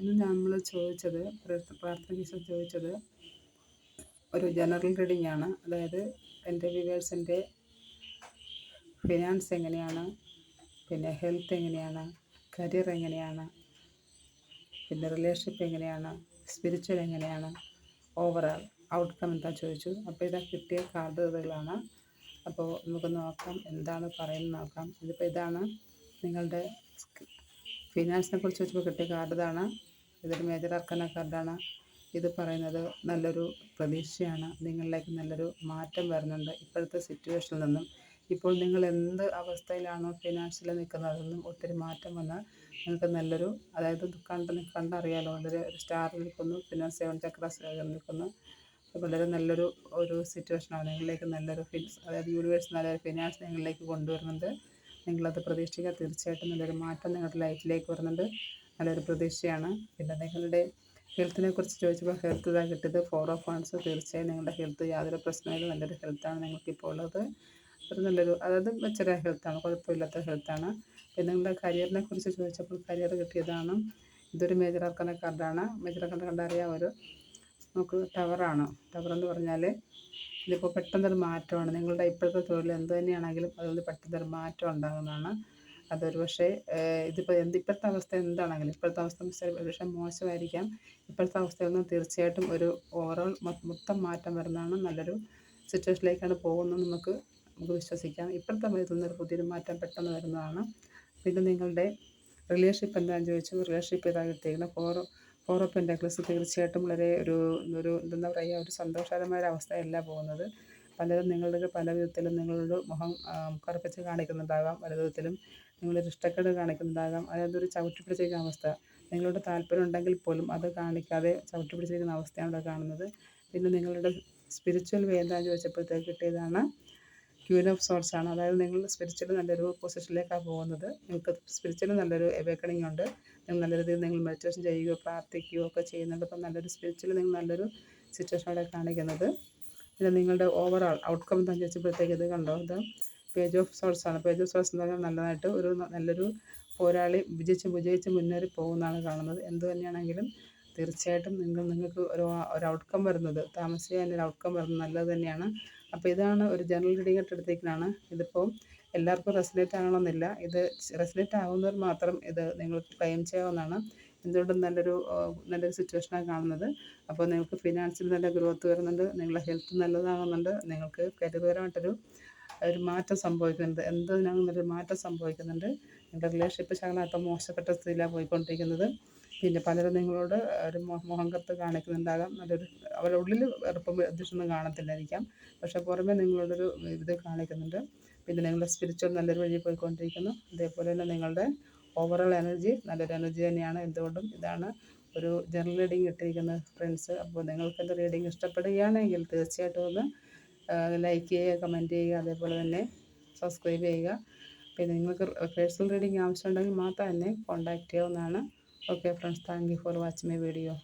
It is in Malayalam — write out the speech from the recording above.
ഇന്ന് നമ്മൾ ചോദിച്ചത് പ്രാർത്ഥനയ്ക്ക് ചോദിച്ചത് ഒരു ജനറൽ റീഡിംഗ് ആണ്. അതായത് എന്റെ വ്യൂവേഴ്സിന്റെ ഫിനാൻസ് എങ്ങനെയാണ് പിന്നെ ഹെൽത്ത് എങ്ങനെയാണ് കരിയർ എങ്ങനെയാണ് പിന്നെ റിലേഷൻഷിപ്പ് എങ്ങനെയാണ് സ്പിരിച്വൽ എങ്ങനെയാണ് ഓവറാൾ ഔട്ട്കം എന്താ ചോദിച്ചു. അപ്പോൾ ഇതാ കിട്ടിയ കാർഡുകളാണ്. അപ്പോൾ നമുക്ക് നോക്കാം എന്താണ് പറയുന്നത് നോക്കാം. ഇതിപ്പോൾ ഇതാണ് നിങ്ങളുടെ ഫിനാൻസിനെ കുറിച്ച് വെച്ചപ്പോൾ കിട്ടിയ കാർഡ് ഇതാണ്. ഇതൊരു മേജർ അർക്കന കാർഡാണ് ഇത് പറയുന്നത് നല്ലൊരു പ്രതീക്ഷയാണ്. നിങ്ങളിലേക്ക് നല്ലൊരു മാറ്റം വരുന്നുണ്ട് ഇപ്പോഴത്തെ സിറ്റുവേഷനിൽ നിന്നും. ഇപ്പോൾ നിങ്ങൾ എന്ത് അവസ്ഥയിലാണോ ഫിനാൻഷ്യലി നിൽക്കുന്നത് അതൊന്നും ഒത്തിരി മാറ്റം വന്നാൽ നിങ്ങൾക്ക് നല്ലൊരു അതായത് കണ്ട് കണ്ടറിയാലോ. വളരെ സ്റ്റാർ നിൽക്കുന്നു പിന്നെ സെവൻ ചക്ര നിൽക്കുന്നു. വളരെ നല്ലൊരു ഒരു സിറ്റുവേഷനാണ് നിങ്ങളിലേക്ക് നല്ലൊരു ഫിൻസ് അതായത് യൂണിവേഴ്സ് നല്ലൊരു ഫിനാൻസ് നിങ്ങളിലേക്ക് കൊണ്ടുവരുന്നുണ്ട്. നിങ്ങളത് പ്രതീക്ഷിക്കുക. തീർച്ചയായിട്ടും നല്ലൊരു മാറ്റം നിങ്ങളുടെ ലൈഫിലേക്ക് വരുന്നുണ്ട്. നല്ലൊരു പ്രതീക്ഷയാണ്. പിന്നെ നിങ്ങളുടെ ഹെൽത്തിനെ കുറിച്ച് ചോദിച്ചപ്പോൾ ഹെൽത്ത് ഇതാ കിട്ടിയത്. ഫോർ ഓഫ് വൺസ് തീർച്ചയായും നിങ്ങളുടെ ഹെൽത്ത് യാതൊരു പ്രശ്നമില്ല നല്ലൊരു ഹെൽത്താണ് നിങ്ങൾക്കിപ്പോൾ ഉള്ളത്. ഒരു നല്ലൊരു അതായത് മെച്ചൊരു ഹെൽത്താണ് കുഴപ്പമില്ലാത്ത ഹെൽത്താണ് പിന്നെ നിങ്ങളുടെ കരിയറിനെ കുറിച്ച് ചോദിച്ചപ്പോൾ കരിയർ കിട്ടിയതാണ്. ഇതൊരു മേജർ ആർക്കണ കാർഡാണ് മേജർ ആർക്കണ കാർഡ് അറിയാം ഒരു നമുക്ക് ടവറാണ് ടവർ എന്ന് പറഞ്ഞാൽ ഇതിപ്പോൾ പെട്ടെന്നൊരു മാറ്റമാണ്. നിങ്ങളുടെ ഇപ്പോഴത്തെ തൊഴിൽ എന്ത് തന്നെയാണെങ്കിലും അതുകൊണ്ട് പെട്ടെന്നൊരു മാറ്റം ഉണ്ടാകുന്നതാണ്. അതൊരു പക്ഷേ ഇതിപ്പോൾ എന്ത് ഇപ്പോഴത്തെ അവസ്ഥ എന്താണെങ്കിലും ഇപ്പോഴത്തെ അവസ്ഥ പക്ഷേ മോശമായിരിക്കാം. ഇപ്പോഴത്തെ അവസ്ഥയിൽ നിന്ന് തീർച്ചയായിട്ടും ഒരു ഓവറോൾ മൊത്തം മാറ്റം വരുന്നതാണ് നല്ലൊരു സിറ്റുവേഷനിലേക്കാണ് പോകുന്നത് നമുക്ക് നമുക്ക് വിശ്വസിക്കാം. ഇപ്പോഴത്തെ ഇതിൽ നിന്നൊരു പുതിയൊരു മാറ്റം പെട്ടെന്ന് വരുന്നതാണ്. പിന്നെ നിങ്ങളുടെ റിലേഷൻഷിപ്പ് എന്താണെന്ന് ചോദിച്ചു റിലേഷൻഷിപ്പ് ഇതാ കിട്ടിയിരിക്കുന്നത് ഫോർ ഫോർ ഓഫ് പെന്റാക്കിൾസ് തീർച്ചയായിട്ടും വളരെ ഒരു ഒരു എന്താ പറയുക ഒരു സന്തോഷകരമായ ഒരു അവസ്ഥയല്ല പോകുന്നത്. പലരും നിങ്ങളുടെ പല വിധത്തിലും നിങ്ങളോട് മുഖം കറുപ്പിച്ച് കാണിക്കുന്നുണ്ടാകാം. പല വിധത്തിലും നിങ്ങളൊരു ഇഷ്ടക്കേട് കാണിക്കുന്നുണ്ടാകാം. അതായത് ഒരു ചവിട്ടി പിടിച്ചിരിക്കുന്ന അവസ്ഥ. നിങ്ങളുടെ താല്പര്യം ഉണ്ടെങ്കിൽ പോലും അത് കാണിക്കാതെ ചവിട്ടി പിടിച്ചിരിക്കുന്ന അവസ്ഥയാണ് ഇവിടെ കാണുന്നത്. പിന്നെ നിങ്ങളുടെ സ്പിരിച്വൽ വേ എന്ന് ചോദിച്ചപ്പോഴത്തേക്ക് കിട്ടിയതാണ് ക്യൂൻ ഓഫ് സോർട്സ് ആണ്. അതായത് നിങ്ങൾ സ്പിരിച്വൽ നല്ലൊരു പൊസിഷനിലേക്കാണ് പോകുന്നത്. നിങ്ങൾക്ക് സ്പിരിച്വൽ നല്ലൊരു അവേക്കണിംഗ് ഉണ്ട്. നിങ്ങൾ നല്ല രീതിയിൽ നിങ്ങൾ മെഡിറ്റേഷൻ ചെയ്യുകയോ പ്രാർത്ഥിക്കുകയോ ഒക്കെ ചെയ്യുന്നുണ്ട്. അപ്പം നല്ലൊരു സ്പിരിച്വൽ നിങ്ങൾ നല്ലൊരു സിറ്റുവേഷൻ അവിടെ കാണിക്കുന്നത്. പിന്നെ നിങ്ങളുടെ ഓവറോൾ ഔട്ട്കം എന്താണെന്ന് ചോദിച്ചപ്പോഴത്തേക്ക് ഇത് കണ്ടോ? ഇത് പേജ് ഓഫ് സോൾസ് ആണ്. പേജ് ഓഫ് സോൾസ് എന്ന് പറഞ്ഞാൽ നല്ലതായിട്ട് ഒരു നല്ലൊരു പോരാളി വിജയിച്ച് വിജയിച്ച് മുന്നേറി പോകുന്നതാണ് കാണുന്നത്. എന്ത് തന്നെയാണെങ്കിലും തീർച്ചയായിട്ടും നിങ്ങൾ നിങ്ങൾക്ക് ഒരു ഒരു ഔട്ട്കം വരുന്നത് താമസിയാൻ ഒരു ഔട്ട്കം വരുന്നത് നല്ലത് തന്നെയാണ്. അപ്പോൾ ഇതാണ് ഒരു ജനറൽ റീഡിംഗ് ആയിട്ട് എടുത്തേക്കുന്നതാണ് ഇതിപ്പോൾ എല്ലാവർക്കും റെസിനേറ്റ് ആകണമെന്നില്ല. ഇത് റെസിനേറ്റ് ആകുന്നവർ മാത്രം ഇത് നിങ്ങൾക്ക് ക്ലെയിം ചെയ്യാവുന്നതാണ്. എന്തുകൊണ്ടും നല്ലൊരു നല്ലൊരു സിറ്റുവേഷനാണ് കാണുന്നത്. അപ്പോൾ നിങ്ങൾക്ക് ഫിനാൻസിൽ നല്ല ഗ്രോത്ത് വരുന്നുണ്ട് നിങ്ങളുടെ ഹെൽത്ത് നല്ലതാകുന്നുണ്ട് നിങ്ങൾക്ക് കരിയർപരമായിട്ടൊരു ഒരു മാറ്റം സംഭവിക്കുന്നുണ്ട്. എന്തിനാണ് ഒരു മാറ്റം സംഭവിക്കുന്നുണ്ട് നിങ്ങളുടെ റിലേഷൻഷിപ്പ് ശകലം അല്പം മോശപ്പെട്ട സ്ഥിതിയിലാണ് പോയിക്കൊണ്ടിരിക്കുന്നത്. പിന്നെ പലരും നിങ്ങളോട് ഒരു മുഖംകത്ത് കാണിക്കുന്നുണ്ടാകാം നല്ലൊരു അവരുടെ ഉള്ളിൽ വെറുപ്പും അധ്യക്ഷമൊന്നും കാണത്തില്ലായിരിക്കാം. പക്ഷേ പുറമെ നിങ്ങളോടൊരു ഇത് കാണിക്കുന്നുണ്ട്. പിന്നെ നിങ്ങളുടെ സ്പിരിച്വൽ നല്ലൊരു വഴി പോയിക്കൊണ്ടിരിക്കുന്നു. അതേപോലെ തന്നെ നിങ്ങളുടെ ഓവറോൾ എനർജി നല്ലൊരു എനർജി തന്നെയാണ്. എന്തുകൊണ്ടും ഇതാണ് ഒരു ജനറൽ റീഡിങ് ഇട്ടിരിക്കുന്നത് ഫ്രണ്ട്സ് അപ്പോൾ നിങ്ങൾക്ക് എന്റെ റീഡിങ് ഇഷ്ടപ്പെടുകയാണെങ്കിൽ തീർച്ചയായിട്ടും ഒന്ന് ലൈക്ക് ചെയ്യുക കമന്റ് ചെയ്യുക അതേപോലെ തന്നെ സബ്സ്ക്രൈബ് ചെയ്യുക. പിന്നെ നിങ്ങൾക്ക് പേഴ്സണൽ റീഡിങ് ആവശ്യമുണ്ടെങ്കിൽ മാത്രം എന്നെ കോൺടാക്റ്റ് ചെയ്യാവുന്നതാണ്. Okay friends thank you for watching my video